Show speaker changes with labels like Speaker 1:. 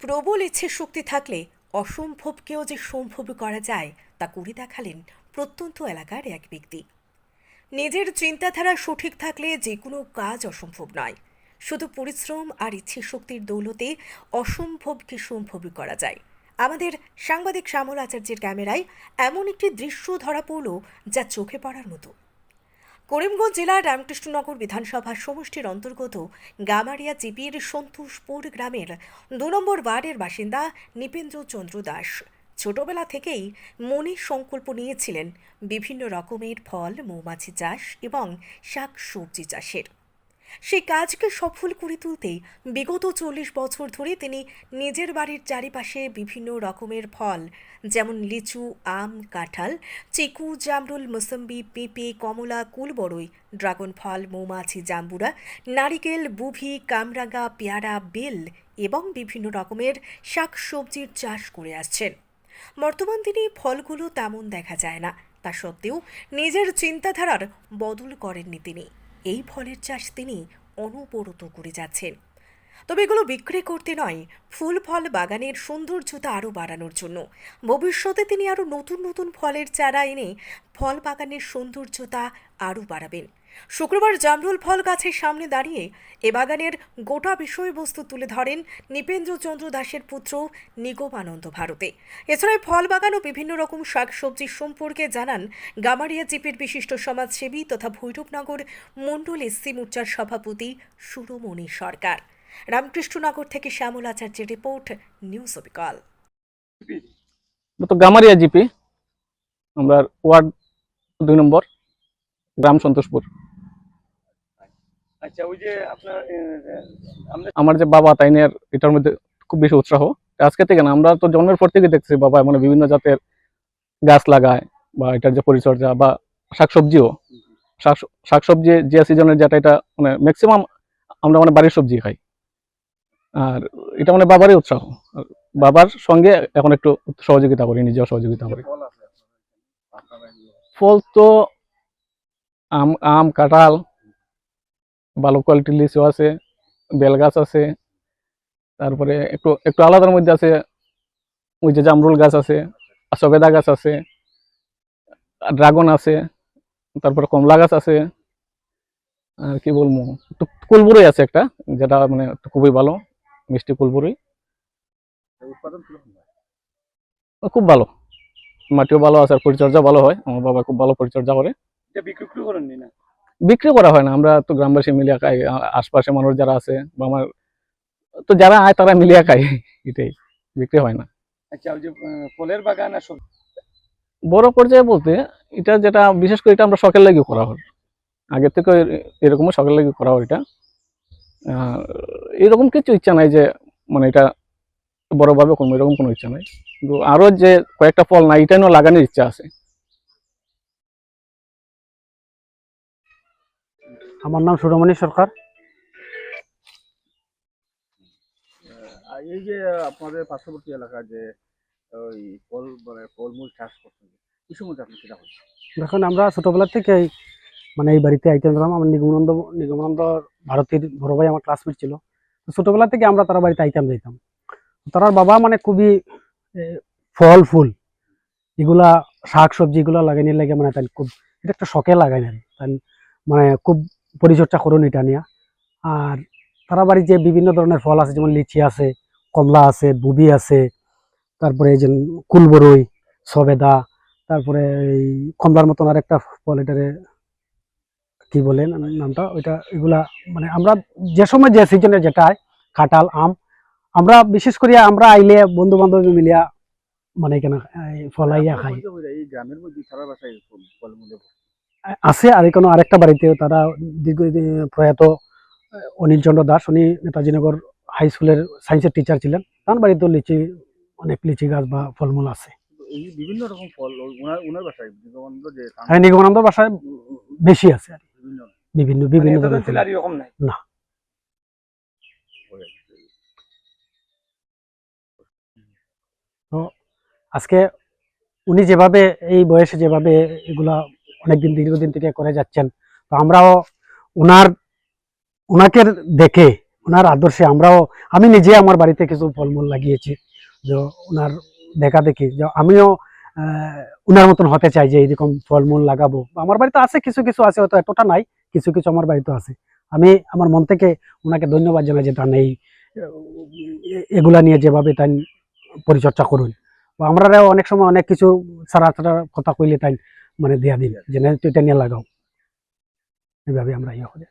Speaker 1: প্রবল ইচ্ছে শক্তি থাকলে অসম্ভবকেও যে সম্ভব করা যায় তা করে দেখালেন প্রত্যন্ত এলাকার এক ব্যক্তি। নিজের চিন্তাধারা সঠিক থাকলে যে কোনো কাজ অসম্ভব নয়। শুধু পরিশ্রম আর ইচ্ছে শক্তির দৌলতে অসম্ভবকে সম্ভব করা যায়। আমাদের সাংবাদিক শ্যামল আচার্যের ক্যামেরায় এমন একটি দৃশ্য ধরা পড়ল যা চোখে পড়ার মতো। করিমগঞ্জ জেলার রামকৃষ্ণনগর বিধানসভার সমষ্টির অন্তর্গত গামারিয়া জিপির সন্তোষপুর গ্রামের দু নম্বর ওয়ার্ডের বাসিন্দা নিপেন্দ্র চন্দ্র দাস। ছোটবেলা থেকেই মনে সংকল্প নিয়েছিলেন বিভিন্ন রকমের ফল, মৌমাছি চাষ এবং শাক সবজি চাষের। সেই কাজকে সফল করে তুলতেই বিগত চল্লিশ বছর ধরে তিনি নিজের বাড়ির চারিপাশে বিভিন্ন রকমের ফল, যেমন লিচু, আম, কাঁঠাল, চিকু, জামরুল, মোসম্বি, পেঁপে, কমলা কুলবড়ই ড্রাগন ফল, মৌমাছি, জাম্বুরা, নারিকেল, বুভি কামরাঙা পেয়ারা, বেল এবং বিভিন্ন রকমের শাক সবজির চাষ করে আসছেন। বর্তমান দিনে ফলগুলো তেমন দেখা যায় না। তা সত্ত্বেও নিজের চিন্তাধারার বদল করেননি তিনি। এই ফলের চাষ তিনি অনুপরত করে যাচ্ছেন। তবে এগুলো বিক্রি করতে নয়, ফুল ফল বাগানের সৌন্দর্যতা আরও বাড়ানোর জন্য। ভবিষ্যতে তিনি আরও নতুন নতুন ফলের চারা এনে ফল বাগানের সৌন্দর্যতা আরও বাড়াবেন। শুক্রবার জামরুল ফল গাছের সামনে দাঁড়িয়ে এ বাগানের গোটা বিষয়বস্তু তুলে ধরেন নৃপেন্দ্র চন্দ্র দাসের পুত্র নিগমানন্দ ভারতে। এছাড়া ফল বাগান ও বিভিন্ন রকম শাকসবজি সম্পর্কে জানান গামারিয়া জিপির বিশিষ্ট সমাজসেবী তথা ভৈরবনগর মণ্ডল এসসি মোর্চার সভাপতি সুরমণি সরকার। রামকৃষ্ণনগর থেকে শ্যামল আচার্যের রিপোর্ট, নিউজ অবিকল।
Speaker 2: গামারিয়া জিপি, আমরা ওয়ার্ড দুই নম্বর। গ্রাম সন্তোষপুর।
Speaker 3: আচ্ছা আমরা
Speaker 2: যে বাবা তাইনের এটার মধ্যে খুব বেশি উৎসাহ। আজকে থেকে না আমরা তো জন্মের পর থেকে দেখছি বাবা মানে বিভিন্ন জাতের গাছ লাগায় বা এটার যে পরিচর্যা বা শাকসবজিও। শাক শাকসবজি যে সিজনের যেটা এটা মানে ম্যাক্সিমাম আমরা মানে বাড়ির সবজি খাই। আর এটা মানে বাবারই উৎসাহ। বাবার সঙ্গে এখন একটু সহযোগিতা করি নিজেও সহযোগিতা করি।
Speaker 3: এগুলো।
Speaker 2: ফল তো আম আম, কাঁঠাল, ভালো কোয়ালিটির লিচু আছে, বেল গাছ আছে, তারপরে একটু একটু আলাদার মধ্যে আছে, ওই যে জামরুল গাছ আছে সবেদা গাছ আছে ড্রাগন আছে, তারপরে কমলা গাছ আছে, আর কি বলব কুলবুরই আছে একটা, যেটা মানে খুবই ভালো, মিষ্টি কুলবুরই? খুব ভালো, মাটিও ভালো আছে, আর পরিচর্যা ভালো হয়, আমার বাবা খুব ভালো পরিচর্যা করে
Speaker 3: এটা বিক্রি করেননি না?
Speaker 2: বিক্রি করা হয় না আমরা তো গ্রামবাসী মিলিয়ে খাই আশপাশে মানুষ যারা আছে বা আমার তো যারা আয় তারা মিলিয়ে খাই এটাই বিক্রি হয় না।
Speaker 3: আচ্ছা ওই যে ফলের বাগান আর
Speaker 2: বড় পর্যায়ে বলতে এটা যেটা বিশেষ করে এটা আমরা শখের লাগি করা হয়। আগে থেকে এরকম শখের লাগি করা হয় এটা। এরকম কিছু ইচ্ছা নাই যে মানে এটা বড়ভাবে কোনো এরকম কোনো ইচ্ছা নাই। কিন্তু আরও যে কয়েকটা ফল না এটা নিয়েও লাগানোর ইচ্ছা আছে।
Speaker 4: আমার নাম সুরমণি সরকার।
Speaker 3: এই যে আপনাদের পার্শ্ববর্তী এলাকা যে ওই ফল মানে ফলমূল চাষ করছেন এই সময় আপনি সেটা
Speaker 4: দেখুন আমরা ছোটবেলা থেকে মানে এই বাড়িতে আইতেম ধরলাম আমার নিগমানন্দ নিগমানন্দ ভারতীর বড় ভাই আমার ক্লাসমেট ছিল। তো ছোটবেলা থেকে আমরা তারা বাড়িতে আইতাম যাইতাম। তার বাবা মানে খুবই ফল ফুল এগুলা শাক সবজি এগুলা লাগাইনি লাগে মানে তাই খুব এটা একটা শখে লাগাই না তাই মানে খুব পরিচর্যা করুন এটা নিয়ে। আর তারা বাড়ি যে বিভিন্ন ধরনের ফল আছে, যেমন লিচি আছে, কমলা আছে, বুবি আছে, তারপরে এই যে কুলবরই, সবেদা, তারপরে এই কমলার মতন আর একটা ফল এটারে কি বলে নামটা? ওইটা, এগুলা মানে আমরা যে সময় যে সিজনে যেটা কাঁঠাল, আম, আমরা বিশেষ করে আমরা আইলে বন্ধু বান্ধব মিলিয়া মানে কেন ফলাইয়া খাই।
Speaker 3: গ্রামের মধ্যে
Speaker 4: আছে আর কোনো আরেকটা বাড়িতেও তারা দীর্ঘদিন প্রয়াত অনিল চন্দ্র দাস। উনি নেতাজিনগর হাই স্কুলের সায়েন্সের টিচার ছিলেন। তার বাড়িতেও লিচি অনেক লিচি গাছ বা ফলমূল আছে।
Speaker 3: বিভিন্ন রকম ফল ওই ওনার ওনার বাসায় বিবেকানন্দ যে
Speaker 4: বাসায় বেশি আছে আর
Speaker 3: বিভিন্ন
Speaker 4: বিভিন্ন
Speaker 3: মানে
Speaker 4: না। আজকে উনি যেভাবে এই বয়সে যেভাবে এগুলা অনেকদিন, দীর্ঘদিন থেকে করে যাচ্ছেন। তো আমরাও ওনার ওনাকে দেখে ওনার আদর্শে আমরাও, আমি নিজে আমার বাড়িতে কিছু ফলমূল লাগিয়েছি, যে ওনার দেখা দেখি, যে আমিও ওনার মতন হতে চাই যে এইরকম ফলমূল লাগাবো। আমার বাড়িতে আছে, কিছু কিছু আছে, হয়তো এতটা নাই, কিছু কিছু আমার বাড়িতে আছে। আমি আমার মন থেকে ওনাকে ধন্যবাদ জানাই যে তার এই এগুলা নিয়ে যেভাবে তাই পরিচর্যা করুন। বা আমরা অনেক সময় অনেক কিছু সারা সারা কথা কইলে তাই মানে দেয়া দিলেন যে না, তুই এটা নিয়ে লাগাও। এভাবে আমরা ইয়ে করি